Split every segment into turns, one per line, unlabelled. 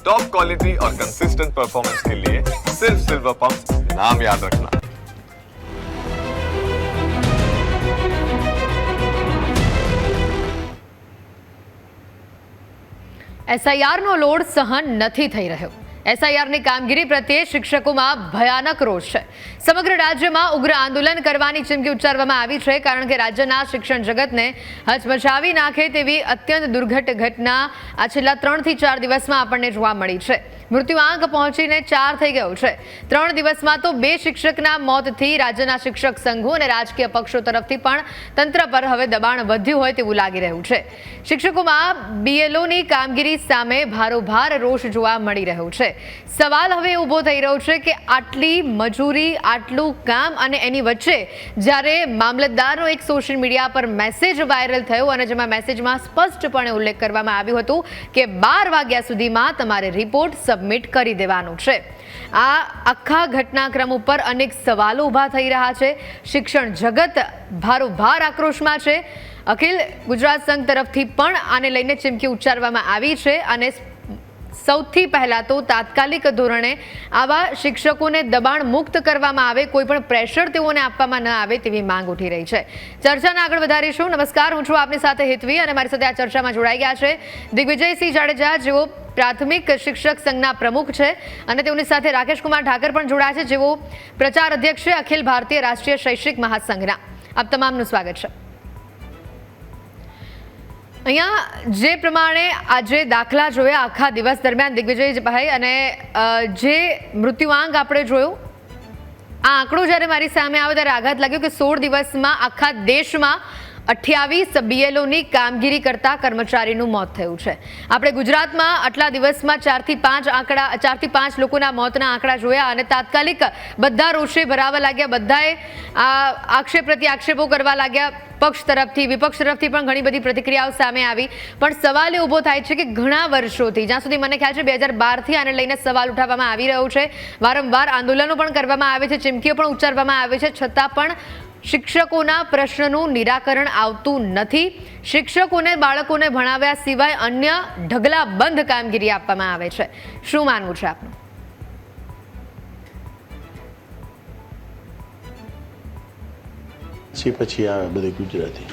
Top quality और consistent performance के लिए सिर्फ सिल्वर पंप नाम याद रखना
એસઆઈઆરનો લોડ સહન નથી થઈ રહ્યો એસઆઈઆરની કામગીરી પ્રત્યે શિક્ષકોમાં ભયાનક રોષ છે. સમગ્ર રાજ્યમાં ઉગ્ર આંદોલન કરવાની ચીમકી ઉચ્ચારવામાં આવી છે, કારણ કે રાજ્યના શિક્ષણ જગતને હચમચાવી નાખે તેવી અત્યંત દુર્ઘટ ઘટના આ છેલ્લા ત્રણથી ચાર દિવસમાં આપણને જોવા મળી છે. મૃત્યુઆંક પહોંચીને ચાર થઈ ગયો છે. ત્રણ દિવસમાં તો બે શિક્ષકના મોતથી રાજ્યના શિક્ષક સંઘો અને રાજકીય પક્ષો તરફથી પણ તંત્ર પર હવે દબાણ વધ્યું હોય તેવું લાગી રહ્યું છે. શિક્ષકોમાં બીએલઓની કામગીરી સામે ભારોભાર રોષ જોવા મળી રહ્યો છે. સવાલ હવે ઊભો થઈ રહ્યો છે કે આટલી મજૂરી, આટલું કામ અને એની વચ્ચે જ્યારે મામલતદારનો એક સોશિયલ મીડિયા પર મેસેજ વાયરલ થયો અને જેમાં મેસેજમાં સ્પષ્ટપણે ઉલ્લેખ કરવામાં આવ્યો હતો કે બાર વાગ્યા સુધીમાં તમારે રિપોર્ટ સબમિટ કરી દેવાનું છે. આ આખા ઘટનાક્રમ ઉપર અનેક સવાલો ઊભા થઈ રહ્યા છે. શિક્ષણ જગત ભારોભાર આક્રોશમાં છે. અખિલ ગુજરાત સંઘ તરફથી પણ આને લઈને ચીમકી ઉચ્ચારવામાં આવી છે અને સૌથી પહેલાં તો તાત્કાલિક ધોરણે આવા શિક્ષકોને દબાણ મુક્ત કરવામાં આવે, કોઈ પણ પ્રેશર તેઓને આપવામાં ન આવે તેવી માંગ ઉઠી રહી છે. ચર્ચાને આગળ વધારીશું. નમસ્કાર. હું છું આપની સાથે હિતવી અને મારી સાથે આ ચર્ચામાં જોડાઈ ગયા છે. દિગ્વિજયસિંહ જાડેજા, જેઓ પ્રાથમિક શિક્ષક સંઘના પ્રમુખ છે અને તેઓની સાથે રાકેશ કુમાર ઠાકર પણ જોડાયા છે, જેઓ પ્રચાર અધ્યક્ષ છે અખિલ ભારતીય રાષ્ટ્રીય શૈક્ષિક મહાસંઘના. આપ તમામનું સ્વાગત છે. અહીંયા જે પ્રમાણે આજે દાખલા જોયા આખા દિવસ દરમિયાન દિગ્વિજયભાઈ અને જે મૃત્યુઆંક આપણે જોયું, આ આંકડો જ્યારે મારી સામે આવે ત્યારે આઘાત લાગ્યો કે સોળ દિવસમાં આખા દેશમાં અઠ્યાવીસ બીએલઓની કામગીરી કરતા કર્મચારીનું મોત થયું છે. આપણે ગુજરાતમાં આટલા દિવસમાં ચારથી પાંચ આંકડા, ચારથી પાંચ લોકોના મોતના આંકડા જોયા અને તાત્કાલિક બધા રોષે ભરાવા લાગ્યા. બધાએ આ આક્ષેપ પ્રતિ આક્ષેપો કરવા લાગ્યા. પક્ષ તરફથી, વિપક્ષ તરફથી પણ ઘણી બધી પ્રતિક્રિયાઓ સામે આવી. પણ સવાલ એ ઊભો થાય છે કે ઘણા વર્ષોથી, જ્યાં સુધી મને ખ્યાલ છે બે હજાર બારથી આને લઈને સવાલ ઉઠાવવામાં આવી રહ્યો છે. વારંવાર આંદોલનો પણ કરવામાં આવે છે, ચીમકીઓ પણ ઉચ્ચારવામાં આવે છે. છતાં પણ શિક્ષકોના પ્રશ્નનું નિરાકરણ આવતું નથી. શિક્ષકોને બાળકોને ભણાવ્યા સિવાય અન્ય ઢગલા બંધ કામગીરી આપવામાં આવે છે. શું માનવું છે આપનું?
પછી પછી આવે બધી ગુજરાતી.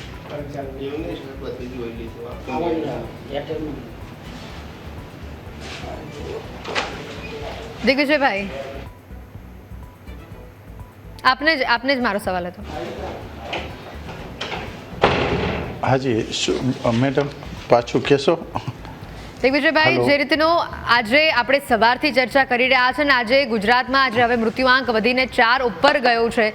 દિગ્વિજયભાઈ આપને જ આપને જ મારો સવાલ હતો.
હાજી મેડમ પાછું કહેશો?
દિગ્વિજયભાઈ જે રીતનો આજે આપણે સવારથી ચર્ચા કરી રહ્યા છે ને આજે ગુજરાતમાં આજે હવે મૃત્યુઆંક વધીને ચાર ઉપર ગયો છે.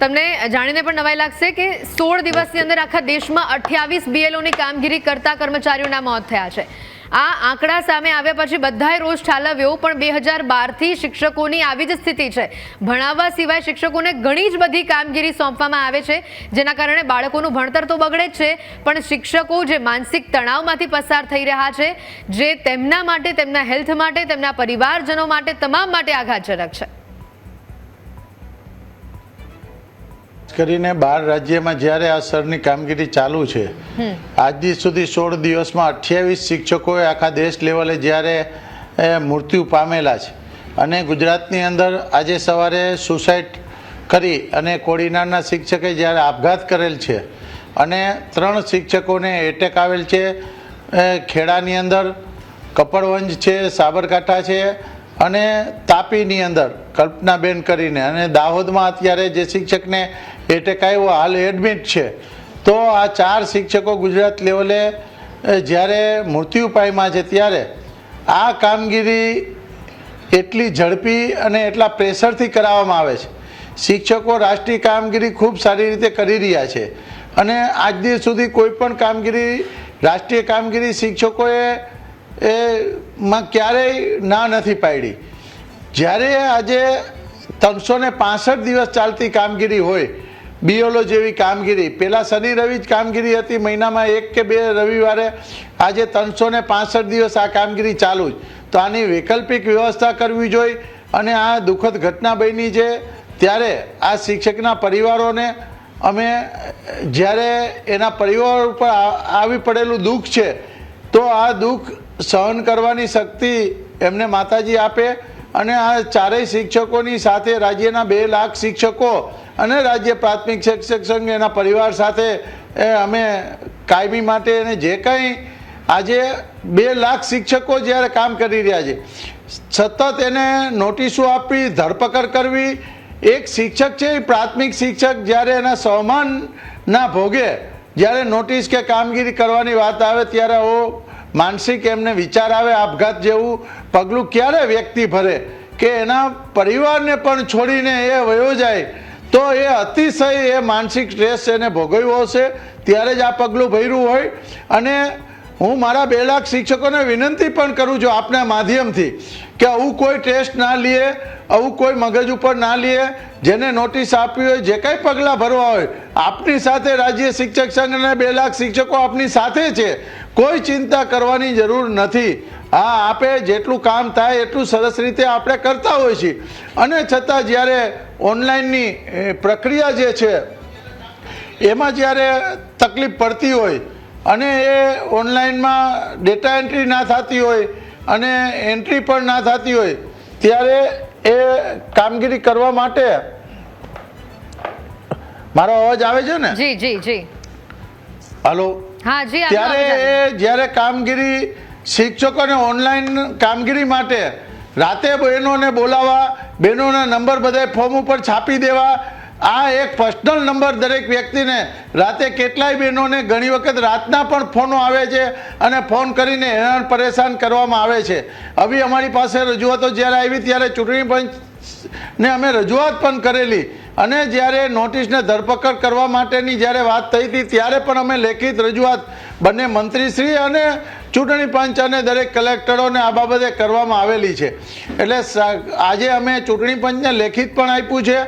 તમને જાણીને પણ નવાઈ લાગશે કે સોળ દિવસની અંદર આખા દેશમાં અઠ્યાવીસ બીએલઓની કામગીરી કરતા કર્મચારીઓના મોત થયા છે. આ આંકડા સામે આવ્યા પછી બધાએ રોષ ઠાલવ્યો, પણ બે હજાર બારથી શિક્ષકોની આવી જ સ્થિતિ છે. ભણાવવા સિવાય શિક્ષકોને ઘણી જ બધી કામગીરી સોંપવામાં આવે છે, જેના કારણે બાળકોનું ભણતર તો બગડે જ છે, પણ શિક્ષકો જે માનસિક તણાવમાંથી પસાર થઈ રહ્યા છે, જે તેમના માટે, તેમના હેલ્થ માટે, તેમના પરિવારજનો માટે તમામ માટે આઘાતજનક છે.
કરીને બાર રાજ્યમાં જ્યારે આ સરની કામગીરી ચાલુ છે આજ સુધી સોળ દિવસમાં અઠ્યાવીસ શિક્ષકોએ આખા દેશ લેવલે જ્યારે મૃત્યુ પામેલા છે. અને ગુજરાતની અંદર આજે સવારે સુસાઇડ કરી અને કોડીનારના શિક્ષકે જ્યારે આપઘાત કરેલ છે અને ત્રણ શિક્ષકોને એટેક આવેલ છે ખેડાની અંદર કપડવંજ છે સાબરકાંઠા છે અને તાપીની અંદર કલ્પનાબેન કરીને અને દાહોદમાં અત્યારે જે શિક્ષકને એટેક આવ્યો, હાલ એડમિટ છે. તો આ ચાર શિક્ષકો ગુજરાત લેવલે જ્યારે મૃત્યુ પાયમાં છે ત્યારે આ કામગીરી એટલી ઝડપી અને એટલા પ્રેશરથી કરાવવામાં આવે છે. શિક્ષકો રાષ્ટ્રીય કામગીરી ખૂબ સારી રીતે કરી રહ્યા છે. અને આજ દિવસ સુધી કોઈ પણ કામગીરી, રાષ્ટ્રીય કામગીરી શિક્ષકોએ એ માં ક્યારેય ના નથી પાડી જ્યારે આજે ત્રણસો ને પાસઠ દિવસ ચાલતી કામગીરી હોય બીઓલો જેવી કામગીરી પહેલાં શનિ રવિ જ કામગીરી હતી, મહિનામાં એક કે બે રવિવારે, આજે ત્રણસો ને પાસઠ દિવસ આ કામગીરી ચાલુ જ. તો આની વૈકલ્પિક વ્યવસ્થા કરવી જોઈએ અને આ દુઃખદ ઘટના બની છે ત્યારે આ શિક્ષકના પરિવારોને અમે જ્યારે એના પરિવાર ઉપર આવી પડેલું દુઃખ છે, તો આ દુઃખ સહન કરવાની શક્તિ એમને માતાજી આપે અને આ ચારેય શિક્ષકોની સાથે રાજ્યના બે લાખ શિક્ષકો અને રાજ્ય પ્રાથમિક શિક્ષક સંઘ એના પરિવાર સાથે અમે કાયમી માટે અને જે કંઈ આજે બે લાખ શિક્ષકો જ્યારે કામ કરી રહ્યા છે, સતત એને નોટિસો આપવી, ધરપકડ કરવી, એક શિક્ષક છે એ પ્રાથમિક શિક્ષક જ્યારે એના સહમાનના ભોગે, જ્યારે નોટિસ કે કામગીરી કરવાની વાત આવે ત્યારે ઓ માનસિક એમને વિચાર આવે, આપઘાત જેવું પગલું ક્યારે વ્યક્તિ ભરે કે એના પરિવારને પણ છોડીને એ વયો જાય, તો એ અતિશય એ માનસિક સ્ટ્રેસ એને ભોગવ્યો હશે. ત્યારે જ આ પગલું ભર્યું હોય. અને હું મારા બે લાખ શિક્ષકોને વિનંતી પણ કરું છું આપના માધ્યમથી કે આવું કોઈ ટેસ્ટ ના લે, આવું કોઈ મગજ ઉપર ના લે, જેને નોટિસ આપવી હોય, જે કાંઈ પગલાં ભરવા હોય, આપની સાથે રાજ્ય શિક્ષક સંઘના બે લાખ શિક્ષકો આપની સાથે છે. કોઈ ચિંતા કરવાની જરૂર નથી. હા, આપે જેટલું કામ થાય એટલું સરસ રીતે આપણે કરતા હોઈએ છીએ. અને છતાં જ્યારે ઓનલાઈનની પ્રક્રિયા જે છે, એમાં જ્યારે તકલીફ પડતી હોય અને એ ઓનલાઈનમાં ડેટા એન્ટ્રી ના થતી હોય અને એન્ટ્રી પણ ના થતી હોય ત્યારે એ કામગીરી કરવા માટે મારો અવાજ આવે છે ને?
જી જી જી.
હાલો?
હા જી
ત્યારે એ જ્યારે કામગીરી શિક્ષકોને ઓનલાઈન કામગીરી માટે રાતે બહેનોને બોલાવવા બહેનોના નંબર બધા ફોર્મ ઉપર છાપી દેવા આ એક પર્સનલ નંબર દરેક વ્યક્તિને રાતે કેટલાય બહેનોને ઘણી વખત રાતના પણ ફોનો આવે છે અને ફોન કરીને હેરાન પરેશાન કરવામાં આવે છે. હવે અમારી પાસે રજૂઆતો જ્યારે આવી ત્યારે ચૂંટણી પંચ ને અમે રજૂઆત પણ કરેલી અને જ્યારે નોટિસને ધરપકડ કરવા માટેની જ્યારે વાત થઈ હતી ત્યારે પણ અમે લેખિત રજૂઆત બંને મંત્રીશ્રી અને ચૂંટણી પંચ અને દરેક કલેક્ટરોને આ બાબતે કરવામાં આવેલી છે. એટલે આજે અમે ચૂંટણી પંચને લેખિત પણ આપ્યું છે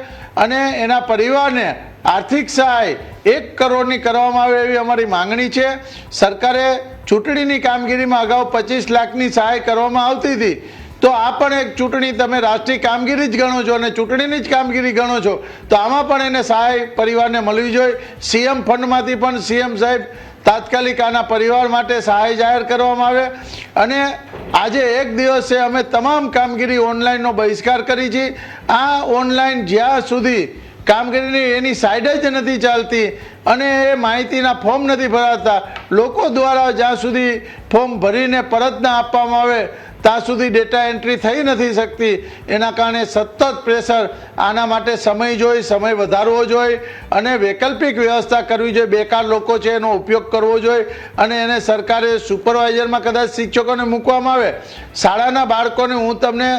અને એના પરિવારને આર્થિક સહાય એક કરોડની કરવામાં આવે એવી અમારી માંગણી છે. સરકારે ચૂંટણીની કામગીરીમાં અગાઉ પચીસ લાખની સહાય કરવામાં આવતી હતી. તો આ પણ એક ચૂંટણી તમે રાષ્ટ્રીય કામગીરી જ ગણો છો અને ચૂંટણીની જ કામગીરી ગણો છો. તો આમાં પણ એને સહાય પરિવારને મળવી જોઈએ. સીએમ ફંડમાંથી પણ સીએમ સાહેબ તાત્કાલિક આના પરિવાર માટે સહાય જાહેર કરવામાં આવે. અને આજે એક દિવસે અમે તમામ કામગીરી ઓનલાઈનનો બહિષ્કાર કરી છે. આ ઓનલાઈન જ્યાં સુધી કામગીરીની એની સાઈડ જ નથી ચાલતી અને એ માહિતીના ફોર્મ નથી ભરાતા, લોકો દ્વારા જ્યાં સુધી ફોર્મ ભરીને પરત ના આપવામાં આવે ત્યાં સુધી ડેટા એન્ટ્રી થઈ નથી શકતી. એના કારણે સતત પ્રેશર આના માટે સમય જોઈ, સમય વધારવો જોઈએ અને વૈકલ્પિક વ્યવસ્થા કરવી જોઈએ. બેકાર લોકો છે, એનો ઉપયોગ કરવો જોઈએ અને એને સરકારે સુપરવાઇઝરમાં કદાચ શિક્ષકોને મૂકવામાં આવે. શાળાના બાળકોને હું તમને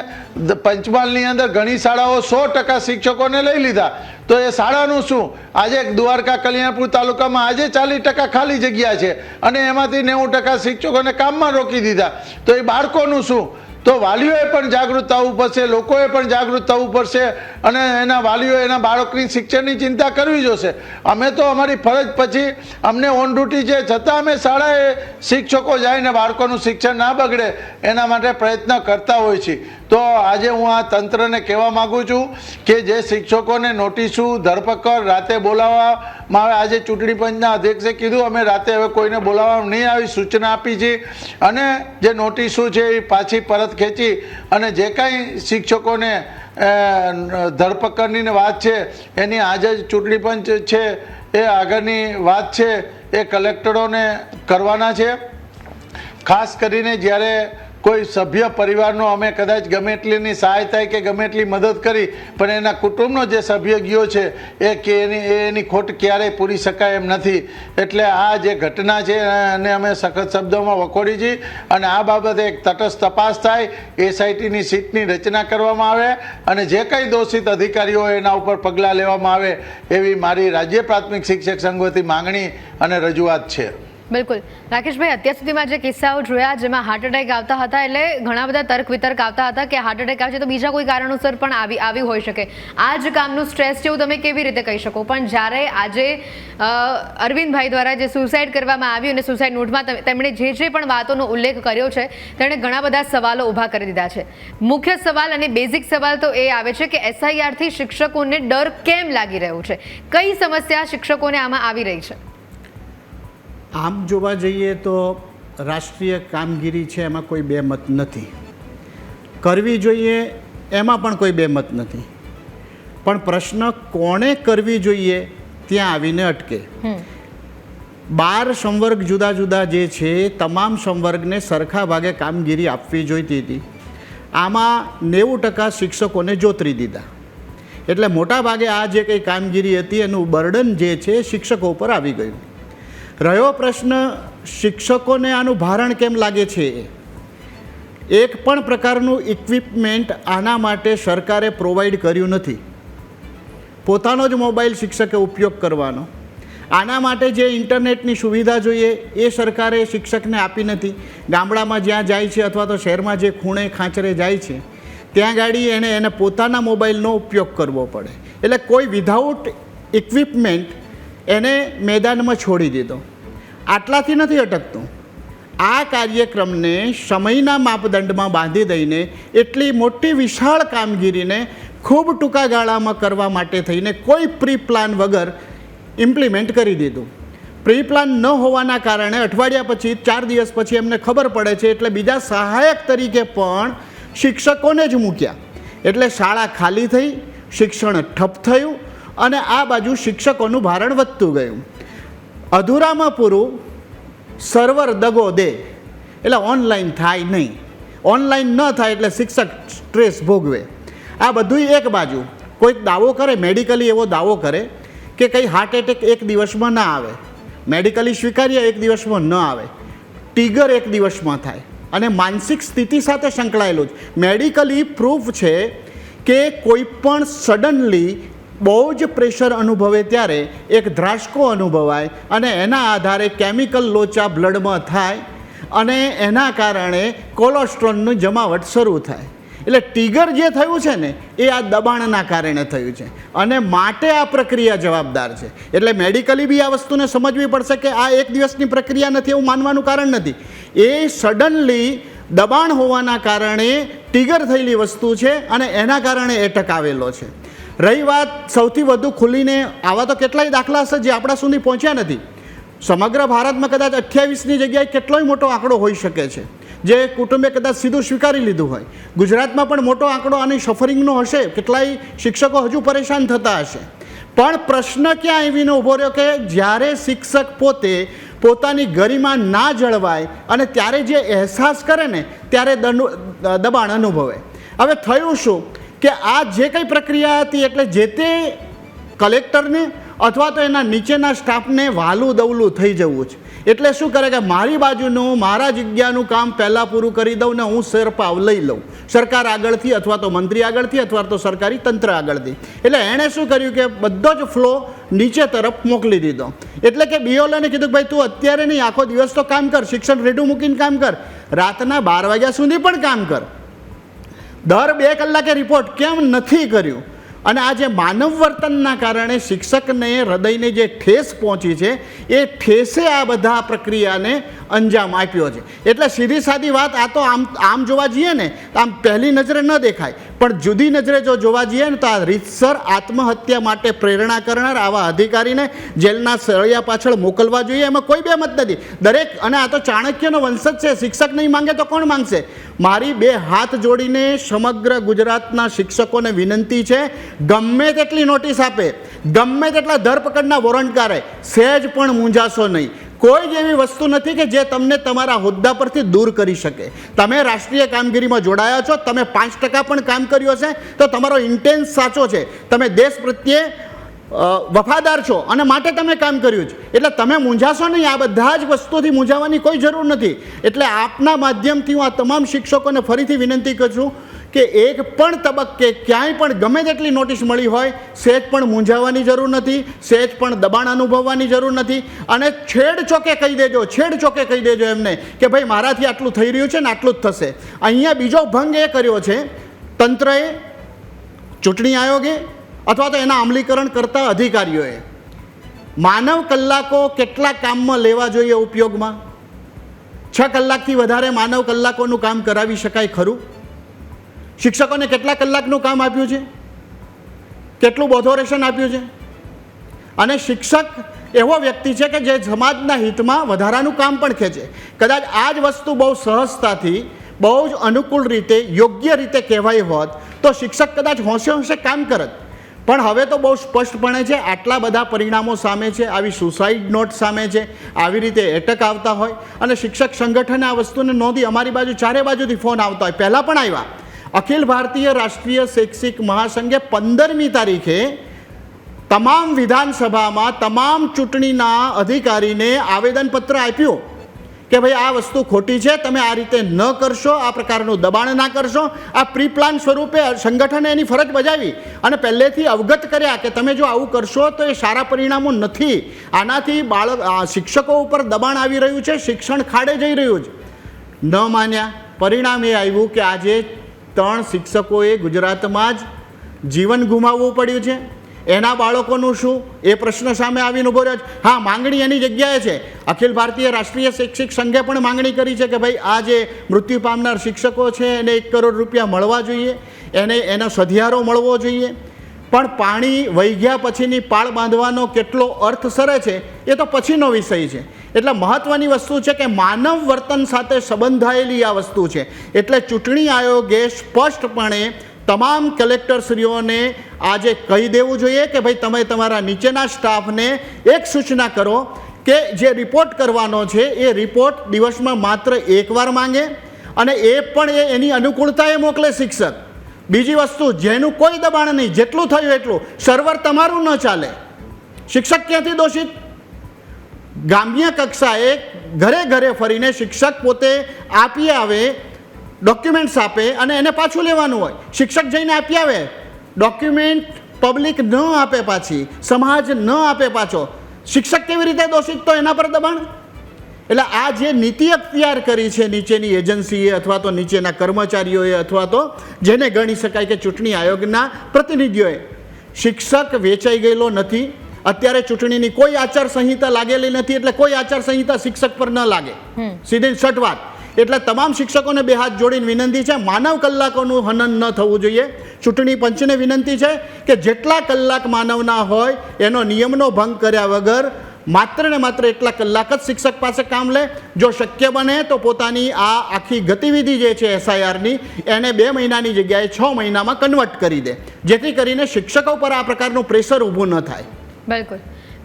પંચમહાલની અંદર ઘણી શાળાઓ સો ટકા શિક્ષકોને લઈ લીધા. તો એ શાળાનું શું? આજે દ્વારકા કલ્યાણપુર તાલુકામાં આજે ચાલીસ ટકા ખાલી જગ્યા છે અને એમાંથી નેવું ટકા શિક્ષકોને કામમાં રોકી દીધા. તો એ બાળકોનું શું? તો વાલીઓએ પણ જાગૃત થવું પડશે, લોકોએ પણ જાગૃત થવું પડશે અને એના વાલીઓ, એના બાળકની શિક્ષણની ચિંતા કરવી જોશે. અમે તો અમારી ફરજ પછી અમને ઓન ડ્યુટી છે, છતાં અમે શાળાએ શિક્ષકો જાય ને બાળકોનું શિક્ષણ ના બગડે, એના માટે પ્રયત્ન કરતા હોય છે તો આજે હું આ તંત્રને કહેવા માગું છું કે જે શિક્ષકોને નોટિસો, ધરપકડ, રાતે બોલાવવામાં આવે, આજે ચૂંટણી પંચના અધ્યક્ષે કીધું, અમે રાતે હવે કોઈને બોલાવવા નહીં આવી, સૂચના આપી છે. અને જે નોટિસો છે એ પાછી પરત ખેંચી અને જે કાંઈ શિક્ષકોને ધરપકડની વાત છે, એની આજે જ ચૂંટણી પંચ છે, એ આગળની વાત છે, એ કલેક્ટરોને કરવાના છે. ખાસ કરીને જ્યારે કોઈ સભ્ય પરિવારનો અમે કદાચ ગમે એટલીની સહાય થાય કે ગમે એટલી મદદ કરી, પણ એના કુટુંબનો જે સભ્ય ગયો છે, એ કે એની એની ખોટ ક્યારેય પૂરી શકાય એમ નથી. એટલે આ જે ઘટના છે, એને અમે સખત શબ્દોમાં વખોડી છીએ અને આ બાબતે એક તટસ્થ તપાસ થાય, એસઆઈટીની સીટની રચના કરવામાં આવે અને જે કંઈ દોષિત અધિકારીઓ એના ઉપર પગલાં લેવામાં આવે એવી મારી રાજ્ય પ્રાથમિક શિક્ષક સંઘ માંગણી અને રજૂઆત છે.
બિલકુલ. રાકેશભાઈ, અત્યાર સુધીમાં જે કિસ્સાઓ જોયા, જેમાં હાર્ટ એટેક આવતા હતા, એટલે ઘણા બધા તર્ક વિતર્ક આવતા હતા કે હાર્ટ એટેક આવે છે તો બીજા કોઈ કારણોસર પણ આવી આવી હોઈ શકે. આ જ કામનું સ્ટ્રેસ છે એવું તમે કેવી રીતે કહી શકો? પણ જ્યારે આજે અરવિંદભાઈ દ્વારા જે સુસાઇડ કરવામાં આવ્યું અને સુસાઇડ નોટમાં તમે- તેમણે જે જે પણ વાતોનો ઉલ્લેખ કર્યો છે, તેણે ઘણા બધા સવાલો ઊભા કરી દીધા છે. મુખ્ય સવાલ અને બેઝિક સવાલ તો એ આવે છે કે એસઆઈઆરથી શિક્ષકોને ડર કેમ લાગી રહ્યો છે? કઈ સમસ્યા શિક્ષકોને આમાં આવી રહી છે?
આમ જોવા જઈએ તો રાષ્ટ્રીય કામગીરી છે એમાં કોઈ બે મત નથી. કરવી જોઈએ એમાં પણ કોઈ બે મત નથી. પણ પ્રશ્ન કોણે કરવી જોઈએ ત્યાં આવીને અટકે. બાર સંવર્ગ જુદા જુદા જે છે તમામ સંવર્ગને સરખા ભાગે કામગીરી આપવી જોઈતી હતી. આમાં નેવું ટકા શિક્ષકોને જોતરી દીધા. એટલે મોટા ભાગે આ જે કંઈ કામગીરી હતી એનું બર્ડન જે છે શિક્ષકો ઉપર આવી ગયું. રહ્યો પ્રશ્ન, શિક્ષકોને આનું ભારણ કેમ લાગે છે? એક પણ પ્રકારનું ઇક્વિપમેન્ટ આના માટે સરકારે પ્રોવાઈડ કર્યું નથી. પોતાનો જ મોબાઈલ શિક્ષકે ઉપયોગ કરવાનો. આના માટે જે ઇન્ટરનેટની સુવિધા જોઈએ, એ સરકારે શિક્ષકને આપી નથી. ગામડામાં જ્યાં જાય છે અથવા તો શહેરમાં જે ખૂણે ખાંચરે જાય છે, ત્યાં ગાડી એણે એને પોતાના મોબાઈલનો ઉપયોગ કરવો પડે. એટલે કોઈ વિધાઉટ ઇક્વિપમેન્ટ એને મેદાનમાં છોડી દીધો. આટલાથી નથી અટકતું. આ કાર્યક્રમને સમયના માપદંડમાં બાંધી દઈને એટલી મોટી વિશાળ કામગીરીને ખૂબ ટૂંકા ગાળામાં કરવા માટે થઈને કોઈ પ્રી પ્લાન વગર ઇમ્પ્લિમેન્ટ કરી દીધું. પ્રી પ્લાન ન હોવાના કારણે અઠવાડિયા પછી, ચાર દિવસ પછી એમને ખબર પડે છે એટલે બીજા સહાયક તરીકે પણ શિક્ષકોને જ મૂક્યા. એટલે શાળા ખાલી થઈ, શિક્ષણ ઠપ થયું અને આ બાજુ શિક્ષકોનું ભારણ વધતું ગયું. અધૂરામાં પૂરું સર્વર દગો દે. એટલે ઓનલાઈન થાય નહીં. ઓનલાઈન ન થાય એટલે શિક્ષક સ્ટ્રેસ ભોગવે. આ બધું એક બાજુ. કોઈક દાવો કરે મેડિકલી એવો દાવો કરે કે કંઈ હાર્ટ એટેક એક દિવસમાં ના આવે. મેડિકલી સ્વીકાર્ય, એક દિવસમાં ન આવે. ટીગર એક દિવસમાં થાય. અને માનસિક સ્થિતિ સાથે સંકળાયેલું જ. મેડિકલી પ્રૂફ છે કે કોઈ પણ સડનલી બહુ જ પ્રેશર અનુભવે ત્યારે એક ધ્રાસકો અનુભવાય અને એના આધારે કેમિકલ લોચા બ્લડમાં થાય અને એના કારણે કોલેસ્ટ્રોલનું જમાવટ શરૂ થાય. એટલે ટીગર જે થયું છે ને, એ આ દબાણના કારણે થયું છે અને માટે આ પ્રક્રિયા જવાબદાર છે. એટલે મેડિકલી બી આ વસ્તુને સમજવી પડશે કે આ એક દિવસની પ્રક્રિયા નથી એવું માનવાનું કારણ નથી. એ સડનલી દબાણ હોવાના કારણે ટીગર થયેલી વસ્તુ છે અને એના કારણે એ ટકાવેલો છે. રહી વાત સૌથી વધુ ખુલીને આવા તો કેટલાય દાખલા હશે જે આપણા સુધી પહોંચ્યા નથી. સમગ્ર ભારતમાં કદાચ અઠ્યાવીસની જગ્યાએ કેટલોય મોટો આંકડો હોઈ શકે છે. જે કુટુંબે કદાચ સીધું સ્વીકારી લીધું હોય. ગુજરાતમાં પણ મોટો આંકડો આની સફરિંગનો હશે, કેટલાય શિક્ષકો હજુ પરેશાન થતા હશે. પણ પ્રશ્ન ક્યાં એવીને ઊભો રહ્યો કે જ્યારે શિક્ષક પોતે પોતાની ગરિમા ના જળવાય અને ત્યારે જે અહેસાસ કરે ને, ત્યારે દબાણ અનુભવે. હવે થયું શું? કે આ જે કંઈ પ્રક્રિયા હતી એટલે જે તે કલેક્ટરને અથવા તો એના નીચેના સ્ટાફને વાલું દવલું થઈ જવું છે. એટલે શું કરે કે મારી બાજુનું, મારા જગ્યાનું કામ પહેલાં પૂરું કરી દઉં ને હું સરપાવ લઈ લઉં. સરકાર આગળથી અથવા તો મંત્રી આગળથી અથવા તો સરકારી તંત્ર આગળથી. એટલે એણે શું કર્યું કે બધો જ ફ્લો નીચે તરફ મોકલી દીધો. એટલે કે બીઓલાને કીધું કે ભાઈ તું અત્યારે નહીં, આખો દિવસ તો કામ કર, શિક્ષણ રેડું મૂકીને કામ કર. રાતના બાર વાગ્યા સુધી પણ કામ કર. દર બે કલાકે રિપોર્ટ કેમ નથી કર્યું? અને આ જે માનવ વર્તનના કારણે શિક્ષકને હૃદયને જે ઠેસ પહોંચી છે, એ ઠેસે આ બધા પ્રક્રિયાને અંજામ આપ્યો છે. એટલે સીધી સાદી વાત, આ તો આમ આમ જોવા જઈએ ને, તો આમ પહેલી નજરે ન દેખાય. પણ જુદી નજરે જો જોવા જઈએ ને તો આ રીતસર આત્મહત્યા માટે પ્રેરણા કરનાર આવા અધિકારીને જેલના સળિયા પાછળ મોકલવા જોઈએ. એમાં કોઈ બે મત નથી. દરેક, અને આ તો ચાણક્યનો વંશજ છે, શિક્ષક નહીં માંગે તો કોણ માંગશે? મારી બે હાથ જોડીને સમગ્ર ગુજરાતના શિક્ષકોને વિનંતી છે, ગમે તેટલી નોટિસ આપે, ગમે તેટલા ધરપકડના વોરંટ કાઢે, સહેજ પણ મૂંઝાશો નહીં. કોઈ જ એવી વસ્તુ નથી કે જે તમને તમારા હોદ્દા પરથી દૂર કરી શકે. તમે રાષ્ટ્રીય કામગીરીમાં જોડાયા છો, તમે પાંચ ટકા પણ કામ કર્યું હશે, તો તમારો ઇન્ટેન્સ સાચો છે. તમે દેશ પ્રત્યે વફાદાર છો અને માટે તમે કામ કર્યું છે. એટલે તમે મૂંઝાશો નહીં, આ બધા જ વસ્તુથી મૂંઝાવાની કોઈ જરૂર નથી. એટલે આપના માધ્યમથી હું આ તમામ શિક્ષકોને ફરીથી વિનંતી કરું છું કે એક પણ તબક્કે ક્યાંય પણ ગમે તેટલી નોટિસ મળી હોય સહેજ પણ મૂંઝાવાની જરૂર નથી સહેજ પણ દબાણ અનુભવવાની જરૂર નથી. અને છેડ ચોકે કહી દેજો, છેડ ચોકે કહી દેજો એમને કે ભાઈ મારાથી આટલું થઈ રહ્યું છે ને આટલું જ થશે. અહીંયા બીજો ભંગ એ કર્યો છે, તંત્રએ ચૂંટણી આયોગે અથવા તો એના અમલીકરણ કરતા અધિકારીઓએ માનવ કલાકો કેટલા કામમાં લેવા જોઈએ ઉપયોગમાં? છ કલાકથી વધારે માનવ કલાકોનું કામ કરાવી શકાય ખરું? શિક્ષકોને કેટલા કલાકનું કામ આપ્યું છે? કેટલું બોધોરેશન આપ્યું છે? અને શિક્ષક એવો વ્યક્તિ છે કે જે સમાજના હિતમાં વધારાનું કામ પણ ખેંચે. કદાચ આ જ વસ્તુ બહુ સહજતાથી, બહુ જ અનુકૂળ રીતે, યોગ્ય રીતે કહેવાય હોત, તો શિક્ષક કદાચ હોંશે હોંશે કામ કરત. પણ હવે તો બહુ સ્પષ્ટપણે છે, આટલા બધા પરિણામો સામે છે, આવી સુસાઇડ નોટ સામે છે, આવી રીતે એટક આવતા હોય. અને શિક્ષક સંગઠને આ વસ્તુને નોંધી અમારી બાજુ ચારે બાજુથી ફોન આવતા હોય. પહેલાં પણ આવ્યા. અખિલ ભારતીય રાષ્ટ્રીય શૈક્ષિક મહાસંઘે પંદરમી તારીખે તમામ વિધાનસભામાં તમામ ચૂંટણીના અધિકારીને આવેદનપત્ર આપ્યું કે ભાઈ આ વસ્તુ ખોટી છે, તમે આ રીતે ન કરશો, આ પ્રકારનું દબાણ ના કરશો. આ પ્રી પ્લાન સ્વરૂપે સંગઠને એની ફરજ બજાવી અને પહેલેથી અવગત કર્યા કે તમે જો આવું કરશો તો એ સારા પરિણામો નથી. આનાથી બાળક શિક્ષકો ઉપર દબાણ આવી રહ્યું છે, શિક્ષણ ખાડે જઈ રહ્યું છે. ન માન્યા. પરિણામ એ આવ્યું કે આજે ત્રણ શિક્ષકોએ ગુજરાતમાં જ જીવન ગુમાવવું પડ્યું છે. એના બાળકોનું શું? એ પ્રશ્ન સામે આવીને ઊભો રહ્યો છે. હા, માંગણી એની જગ્યાએ છે. અખિલ ભારતીય રાષ્ટ્રીય શૈક્ષિક સંઘે પણ માંગણી કરી છે કે ભાઈ, આ જે મૃત્યુ પામનાર શિક્ષકો છે, એને એક કરોડ રૂપિયા મળવા જોઈએ. એને એનો સધિયારો મળવો જોઈએ. પણ પાણી વહી ગયા પછીની પાળ બાંધવાનો કેટલો અર્થ સરે છે? એ તો પછીનો વિષય છે. એટલે મહત્વની વસ્તુ છે કે માનવ વર્તન સાથે સંબંધાયેલી આ વસ્તુ છે. એટલે ચૂંટણી આયોગે સ્પષ્ટપણે તમામ કલેક્ટરશ્રીઓને આજે કહી દેવું જોઈએ કે ભાઈ તમે તમારા નીચેના સ્ટાફને એક સૂચના કરો કે જે રિપોર્ટ કરવાનો છે એ રિપોર્ટ દિવસમાં માત્ર એકવાર માંગે અને એ પણ એ એની અનુકૂળતાએ મોકલે શિક્ષક. બીજી વસ્તુ, જેનું કોઈ દબાણ નહીં, જેટલું થયું એટલું સર્વર તમારું ન ચાલે. શિક્ષક ક્યાંથી દોષિત? ગ્રામ્ય કક્ષાએ ઘરે ઘરે ફરીને શિક્ષક પોતે આપી આવે ડોક્યુમેન્ટ્સ આપે અને એને પાછું લેવાનું હોય. શિક્ષક જઈને આપી આવે ડોક્યુમેન્ટ પબ્લિક ન આપે પાછી, સમાજ ન આપે પાછો. શિક્ષક કેવી રીતે દોષિત તો એના પર દબાણ? એટલે આ જે નીતિ અખ્તિયાર કરી છે નીચેની એજન્સીએ અથવા તો નીચેના કર્મચારીઓએ અથવા તો જેને ગણી શકાય કે ચૂંટણી આયોગના પ્રતિનિધિઓએ, શિક્ષક વેચાઈ ગયેલો નથી. અત્યારે ચૂંટણીની કોઈ આચારસંહિતા લાગેલી નથી એટલે કોઈ આચારસંહિતા શિક્ષક પર ન લાગે. સીધી સટ વાત. એટલે તમામ શિક્ષકોને બે હાથ જોડીને વિનંતી છે માનવ કલાકોનું હનન ન થવું જોઈએ. ચૂંટણી પંચને વિનંતી છે કે જેટલા કલાક માનવના હોય એનો નિયમનો ભંગ કર્યા વગર માત્ર ને માત્ર એટલા કલાક જ શિક્ષક પાસે કામ લે. જો શક્ય બને તો પોતાની આ આખી ગતિવિધિ જે છે એસઆઈઆરની એને બે મહિનાની જગ્યાએ છ મહિનામાં કન્વર્ટ કરી દે. જેથી કરીને શિક્ષકો પર આ પ્રકારનું પ્રેશર ઊભું ન થાય.
બિલકુલ.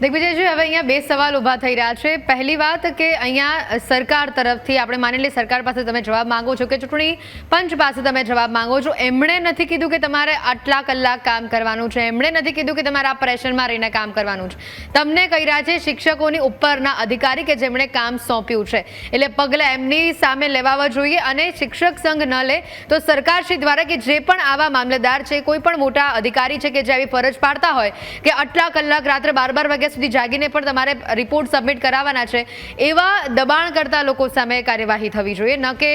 દિગ્વિજયજી હવે અહીંયા બે સવાલ ઊભા થઈ રહ્યા છે. પહેલી વાત કે અહીંયા સરકાર તરફથી, આપણે માની લઈએ સરકાર પાસે તમે જવાબ માંગો છો કે ચૂંટણી પંચ પાસે તમે જવાબ માંગો છો, એમણે નથી કીધું કે તમારે આટલા કલાક કામ કરવાનું છે, એમણે નથી કીધું કે તમારે આ પ્રેશરમાં રહીને કામ કરવાનું છે. તમને કહી રહ્યા છે શિક્ષકોની ઉપરના અધિકારી કે જેમણે કામ સોંપ્યું છે. એટલે પગલાં એમની સામે લેવાવા જોઈએ અને શિક્ષક સંઘ ન લે તો સરકારશ્રી દ્વારા કે જે પણ આવા મામલેદાર છે, કોઈ પણ મોટા અધિકારી છે કે જે આવી ફરજ પાડતા હોય કે આટલા કલાક રાત્રે બાર બાર વાગ્યા સુધી જાગીને પણ તમારે રિપોર્ટ સબમિટ કરાવવાના છે. એવા દબાણ કરતા લોકો સામે કાર્યવાહી થવી જોઈએ. ન કે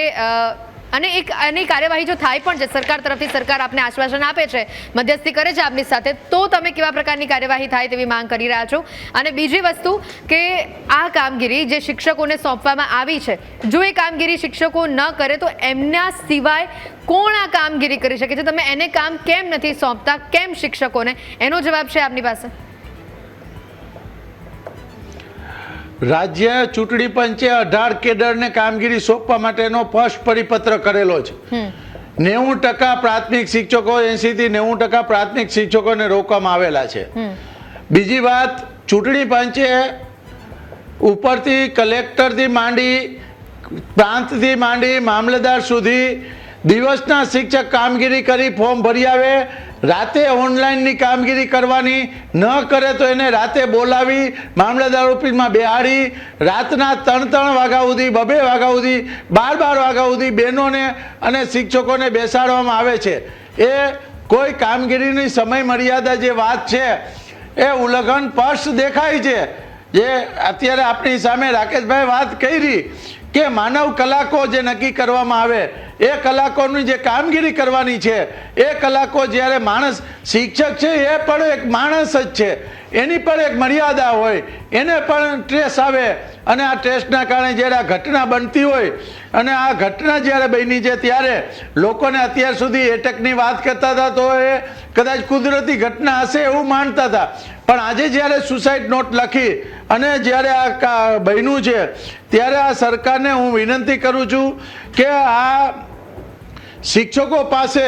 અને એક એની કાર્યવાહી જો થાય પણ છે, સરકાર તરફથી સરકાર આપને આશ્વાસન આપે છે, મધ્યસ્થી કરે છે આપની સાથે, તો તમે કેવા પ્રકારની કાર્યવાહી થાય તેવી માંગ કરી રહ્યા છો? અને બીજી વસ્તુ કે આ કામગીરી જે શિક્ષકોને સોંપવામાં આવી છે, જો એ કામગીરી શિક્ષકો ન કરે, તો એમના સિવાય કોણ આ કામગીરી કરી શકે છે? તમે એને કામ કેમ નથી સોંપતા? કેમ શિક્ષકોને? એનો જવાબ છે આપની પાસે.
રાજ્ય ચૂંટણી પંચે અઢાર કેડરને કામગીરી સોંપવા માટેનો ફર્સ્ટ પરિપત્ર કરેલો છે. નેવું ટકા પ્રાથમિક શિક્ષકો એંસી થી નેવું ટકા પ્રાથમિક શિક્ષકોને રોકવામાં આવેલા છે. બીજી વાત ચૂંટણી પંચે ઉપરથી કલેક્ટરથી માંડી પ્રાંતથી માંડી મામલતદાર સુધી દિવસના શિક્ષક કામગીરી કરી ફોર્મ ભરી આવે. રાતે ઓનલાઈનની કામગીરી કરવાની ન કરે તો એને રાતે બોલાવી, મામલતદાર ઓફિસમાં બેહાડી, રાતના ત્રણ ત્રણ વાગ્યા સુધી, બબે વાગ્યા સુધી, બાર બાર વાગ્યા સુધી બહેનોને અને શિક્ષકોને બેસાડવામાં આવે છે. એ કોઈ કામગીરીની સમય મર્યાદા જે વાત છે, એ ઉલ્લંઘન સ્પષ્ટ દેખાય છે. જે અત્યારે આપણી સામે રાકેશભાઈ વાત કરી કે માનવ કલાકો જે નક્કી કરવામાં આવે, એ કલાકોની જે કામગીરી કરવાની છે, એ કલાકો જ્યારે માણસ શિક્ષક છે, એ પણ એક માણસ જ છે. એની પણ એક મર્યાદા હોય, એને પણ ટ્રેસ આવે. અને આ ટ્રેસના કારણે જ્યારે આ ઘટના બનતી હોય, અને આ ઘટના જ્યારે બની છે, ત્યારે લોકોને અત્યાર સુધી એટકની વાત કરતા હતા, તો એ કદાચ કુદરતી ઘટના હશે એવું માનતા હતા. પણ આજે જ્યારે સુસાઇડ નોટ લખી અને જ્યારે આ બન્યું છે, ત્યારે આ સરકારને હું વિનંતી કરું છું કે આ શિક્ષકો પાસે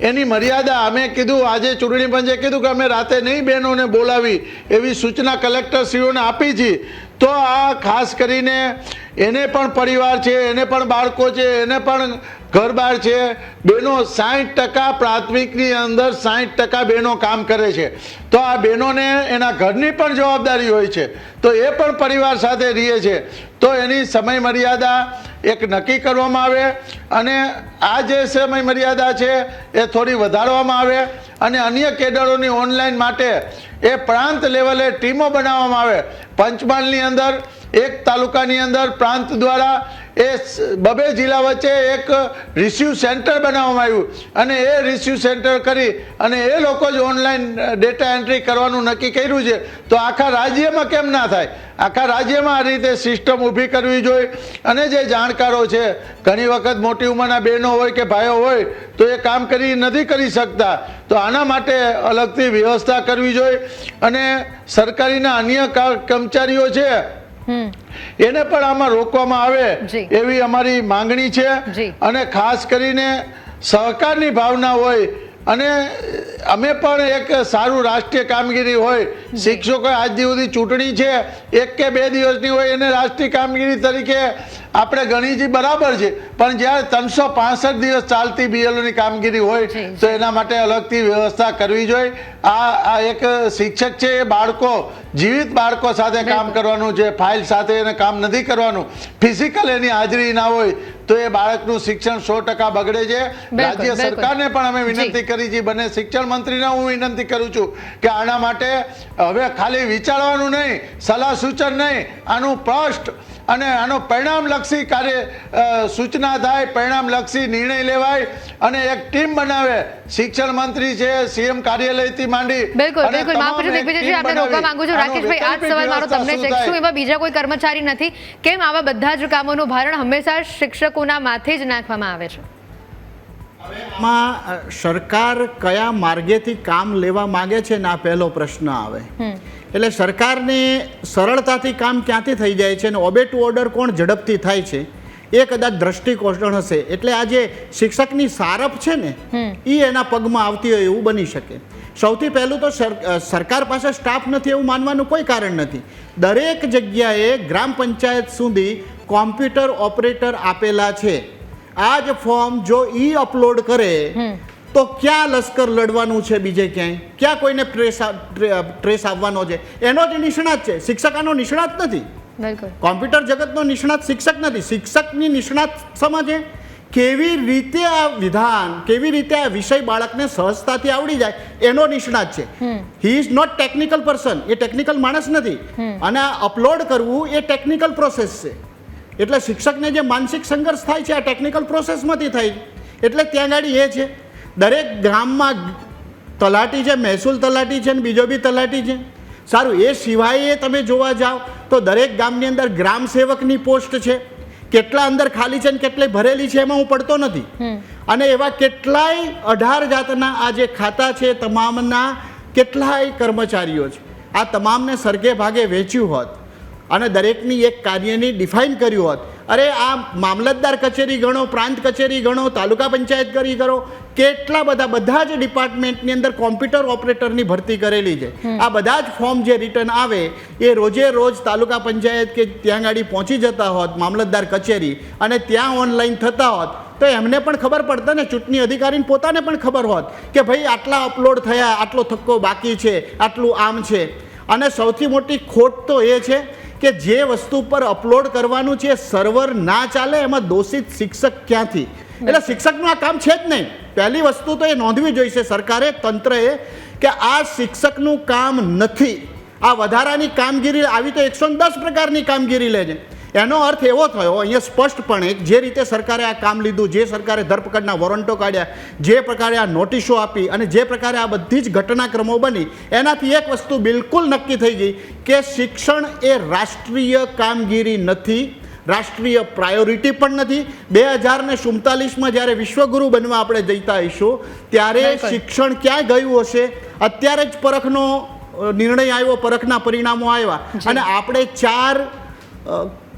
એની મર્યાદા અમે કીધું, આજે ચૂંટણી પંચે કીધું કે અમે રાતે નહીં બહેનોને બોલાવી એવી સૂચના કલેક્ટરશ્રીઓને આપી છે. તો આ ખાસ કરીને એને પણ પરિવાર છે, એને પણ બાળકો છે, એને પણ ઘર બાર છે, બહેનો સાઠ ટકા પ્રાથમિકની અંદર સાઠ ટકા બહેનો કામ કરે છે. તો આ બહેનોને એના ઘરની પણ જવાબદારી હોય છે. તો એ પણ પરિવાર સાથે રહે છે. તો એની સમય મર્યાદા એક નક્કી કરવામાં આવે અને આ જે સમય મર્યાદા છે એ થોડી વધારવામાં આવે અને અન્ય કેડરોની ઓનલાઈન માટે એ પ્રાંત લેવલે ટીમો બનાવવામાં આવે. પંચમહાલની અંદર, એક તાલુકાની અંદર પ્રાંત દ્વારા એ બબે જિલ્લા વચ્ચે એક રિસીવ સેન્ટર બનાવવામાં આવ્યું. અને એ રિસીવ સેન્ટર કરી અને એ લોકો જ ઓનલાઈન ડેટા એન્ટ્રી કરવાનું નક્કી કર્યું છે. તો આખા રાજ્યમાં કેમ ના થાય? આખા રાજ્યમાં આ રીતે સિસ્ટમ ઊભી કરવી જોઈએ. અને જે જાણકારો છે, ઘણી વખત મોટી ઉંમરના બહેનો હોય કે ભાઈઓ હોય, તો એ કામ કરી નથી કરી શકતા. તો આના માટે અલગથી વ્યવસ્થા કરવી જોઈએ. અને સરકારીના અન્ય કર્મચારીઓ છે એને પણ આમાં રોકવામાં આવે એવી અમારી માંગણી છે અને ખાસ કરીને સહકારની ભાવના હોય અને અમે પણ એક સારું રાષ્ટ્રીય કામગીરી હોય. શિક્ષકો આજ સુધી ચૂંટણી છે એક કે બે દિવસની હોય એને રાષ્ટ્રીય કામગીરી તરીકે આપણે ગણી છીએ બરાબર છે પણ જ્યારે ત્રણસો પાસઠ દિવસ ચાલતી બીએલઓની કામગીરી હોય તો એના માટે અલગથી વ્યવસ્થા કરવી જોઈએ. આ આ એક શિક્ષક છે એ બાળકો જીવિત બાળકો સાથે કામ કરવાનું છે ફાઇલ સાથે એને કામ નથી કરવાનું. ફિઝિકલ એની હાજરી ના હોય તો એ બાળકનું શિક્ષણ સો ટકા બગડે છે. રાજ્ય સરકારને પણ અમે વિનંતી કરી છે બને શિક્ષણ મંત્રીને હું વિનંતી કરું છું કે આના માટે હવે ખાલી વિચારવાનું નહીં સલાહ સૂચન નહીં આનું સ્પષ્ટ અને આનો પરિણામલક્ષી કાર્ય સૂચના થાય પરિણામલક્ષી નિર્ણય લેવાય અને એક ટીમ બનાવે. શિક્ષણ મંત્રી છે સીએમ કાર્યાલયથી માંડી
બિલકુલ બિલકુલ. માફ કરજો દિગ્વિજયજી
ટીમ
રોકવા માંગુ છું. રાકેશભાઈ આ જ સવાલ મારો તમને છે. શું એમાં બીજા કોઈ કર્મચારી નથી? કેમ આવા બધા જ કામોનું ભારણ હંમેશા શિક્ષકોના માથે જ નાખવામાં આવે છે?
માં સરકાર કયા માર્ગેથી કામ લેવા માંગે છે ને આ પહેલો પ્રશ્ન આવે. એટલે સરકારને સરળતાથી કામ ક્યાંથી થઈ જાય છે અને ઓબે ટુ ઓર્ડર કોણ ઝડપથી થાય છે એ કદાચ દ્રષ્ટિકોણ હશે. એટલે આ જે શિક્ષકની સારપ છે ને એ એના પગમાં આવતી હોય એવું બની શકે. સૌથી પહેલું તો સર- સરકાર પાસે સ્ટાફ નથી એવું માનવાનું કોઈ કારણ નથી. દરેક જગ્યાએ ગ્રામ પંચાયત સુધી કોમ્પ્યુટર ઓપરેટર આપેલા છે. આ જ ફોર્મ જો ઈ અપલોડ કરે તો ક્યાં લશ્કર લડવાનું છે બીજે ક્યાંય? ક્યાં કોઈને ટ્રેસ ટ્રેસ આવવાનો છે? એનો જ નિષ્ણાત છે. શિક્ષક આનો નિષ્ણાત નથી. કોમ્પ્યુટર જગતનો નિષ્ણાત શિક્ષક નથી. શિક્ષકની નિષ્ણાત સમજે કેવી રીતે આ વિધાન કેવી રીતે આ વિષય બાળકને સહજતાથી આવડી જાય એનો નિષ્ણાત છે. He is not technical person A technical માણસ નથી. અને આ અપલોડ કરવું એ ટેકનિકલ પ્રોસેસ છે. એટલે શિક્ષકને જે માનસિક સંઘર્ષ થાય છે આ ટેકનિકલ પ્રોસેસમાંથી થાય એટલે ત્યાં ગાડી એ છે. દરેક ગામમાં તલાટી છે મહેસૂલ તલાટી છે ને બીજો બી તલાટી છે. સારું એ સિવાય તમે જોવા જાઓ તો દરેક ગામની અંદર ગ્રામ સેવકની પોસ્ટ છે. કેટલા અંદર ખાલી છે ને કેટલી ભરેલી છે એમાં હું પડતો નથી. અને એવા કેટલાય અઢાર જાતના આ જે ખાતા છે તમામના કેટલાય કર્મચારીઓ છે. આ તમામને સરખે ભાગે વેચ્યું હોત અને દરેકની એક કાર્યની ડિફાઇન કર્યું હોત અરે આ મામલતદાર કચેરી ગણો પ્રાંત કચેરી ગણો તાલુકા પંચાયત કરી કરો કેટલા બધા બધા જ ડિપાર્ટમેન્ટની અંદર કોમ્પ્યુટર ઓપરેટરની ભરતી કરેલી છે. આ બધા જ ફોર્મ જે રિટર્ન આવે એ રોજે રોજ તાલુકા પંચાયત કે ત્યાં ગાડી પહોંચી જતા હોત મામલતદાર કચેરી અને ત્યાં ઓનલાઈન થતા હોત તો એમને પણ ખબર પડતા ને ચૂંટણી અધિકારીને પોતાને પણ ખબર હોત કે ભાઈ આટલા અપલોડ થયા આટલો થક્કો બાકી છે આટલું આમ છે. અને સૌથી મોટી ખોટ તો એ છે કે જે વસ્તુ પર અપલોડ કરવાનું છે, સર્વર ના ચાલે, એમાં દોષિત શિક્ષક ક્યાંથી? એટલે શિક્ષકનું આ કામ છે જ નહીં. પહેલી વસ્તુ તો એ નોંધવી જોઈશે સરકારે, તંત્રએ, કે આ શિક્ષકનું કામ નથી. આ વધારાની કામગીરી, આવી તો એકસો દસ પ્રકારની કામગીરી લે છે. એનો અર્થ એવો થયો અહીંયા સ્પષ્ટપણે જે રીતે સરકારે આ કામ લીધું જે સરકારે ધરપકડના વોરંટો કાઢ્યા જે પ્રકારે આ નોટિસો આપી અને જે પ્રકારે આ બધી જ ઘટનાક્રમો બની એનાથી એક વસ્તુ બિલકુલ નક્કી થઈ ગઈ કે શિક્ષણ એ રાષ્ટ્રીય કામગીરી નથી રાષ્ટ્રીય પ્રાયોરિટી પણ નથી. બે હજાર ને સુડતાલીસમાં જ્યારે વિશ્વગુરુ બનવા આપણે જઈતા હઈશું ત્યારે શિક્ષણ ક્યાં ગયું હશે? અત્યારે જ પરખનો નિર્ણય આવ્યો પરખના પરિણામો આવ્યા. અને આપણે ચાર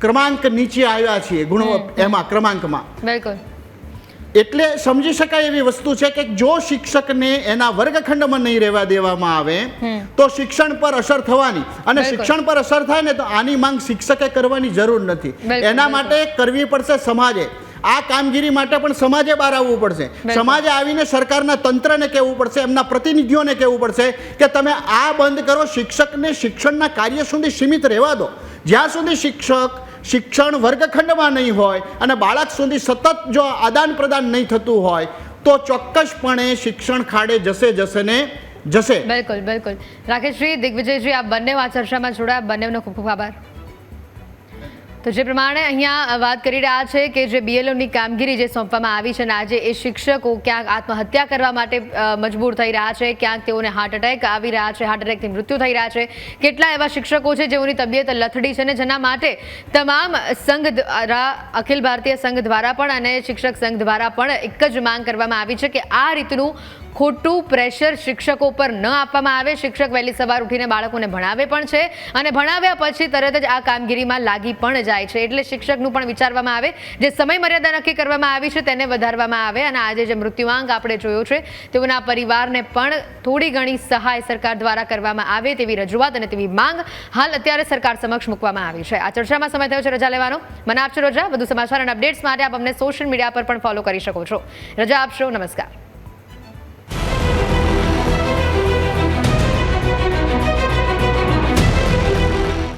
ક્રમાંક નીચે આવ્યા છીએ ગુણ એમાં ક્રમાંકમાં.
બિલકુલ.
એટલે સમજી શકાય એવી વસ્તુ છે કે જો શિક્ષકને એના વર્ગખંડમાં નહીં રહેવા દેવામાં આવે તો શિક્ષણ પર અસર થવાની. અને શિક્ષણ પર અસર થાય ને તો આની માંગ શિક્ષકે કરવાની જરૂર નથી. એના માટે કરવી પડશે સમાજે. આ કામગીરી માટે પણ સમાજે બહાર આવવું પડશે. સમાજે આવીને સરકારના તંત્રને કહેવું પડશે એમના પ્રતિનિધિઓને કહેવું પડશે કે તમે આ બંધ કરો શિક્ષકને શિક્ષણના કાર્ય સુધી સીમિત રહેવા દો. જ્યાં સુધી શિક્ષક શિક્ષણ વર્ગખંડમાં નહીં હોય અને બાળક સુધી સતત જો આદાન પ્રદાન નહીં થતું હોય, તો ચોક્કસપણે શિક્ષણ ખાડે જશે જશે ને જશે.
બિલકુલ બિલકુલ. રાકેશજી, દિગ્વિજયજી આ બંને આ ચર્ચામાં જોડાયા. બંનેનો ખૂબ ખૂબ આભાર. તો જે પ્રમાણે અહીંયા વાત કરી રહ્યા છે કે જે બીએલઓની કામગીરી જે સોંપવામાં આવી છે અને આજે એ શિક્ષકો ક્યાંક આત્મહત્યા કરવા માટે મજબૂર થઈ રહ્યા છે, ક્યાંક તેઓને હાર્ટ એટેક આવી રહ્યા છે હાર્ટ એટેકથી મૃત્યુ થઈ રહ્યા છે. કેટલા એવા શિક્ષકો છે જેઓની તબિયત લથડી છે ને જેના માટે તમામ સંઘ દ્વારા, અખિલ ભારતીય સંઘ દ્વારા પણ અને શિક્ષક સંઘ દ્વારા પણ એક જ માંગ કરવામાં આવી છે કે આ રીતનું ખોટું પ્રેશર શિક્ષકો પર ન આપવામાં આવે. શિક્ષક વહેલી સવાર ઉઠીને બાળકોને ભણાવે પણ છે અને ભણાવ્યા પછી તરત જ આ કામગીરીમાં લાગી પણ જાય છે. એટલે શિક્ષકનું પણ વિચારવામાં આવે. જે સમય મર્યાદા નક્કી કરવામાં આવી છે તેને વધારવામાં આવે અને આજે જે મૃત્યુઆંક આપણે જોયો છે તેઓના પરિવારને પણ થોડી ઘણી સહાય સરકાર દ્વારા કરવામાં આવે તેવી રજૂઆત અને તેવી માંગ હાલ અત્યારે સરકાર સમક્ષ મૂકવામાં આવી છે. આ ચર્ચામાં સમય થયો છે. રજા લેવાનો. મને આપશો રજા. વધુ સમાચાર અને અપડેટ્સ માટે આપ અમને સોશિયલ મીડિયા પર પણ ફોલો કરી શકો છો. રજા આપશો. નમસ્કાર.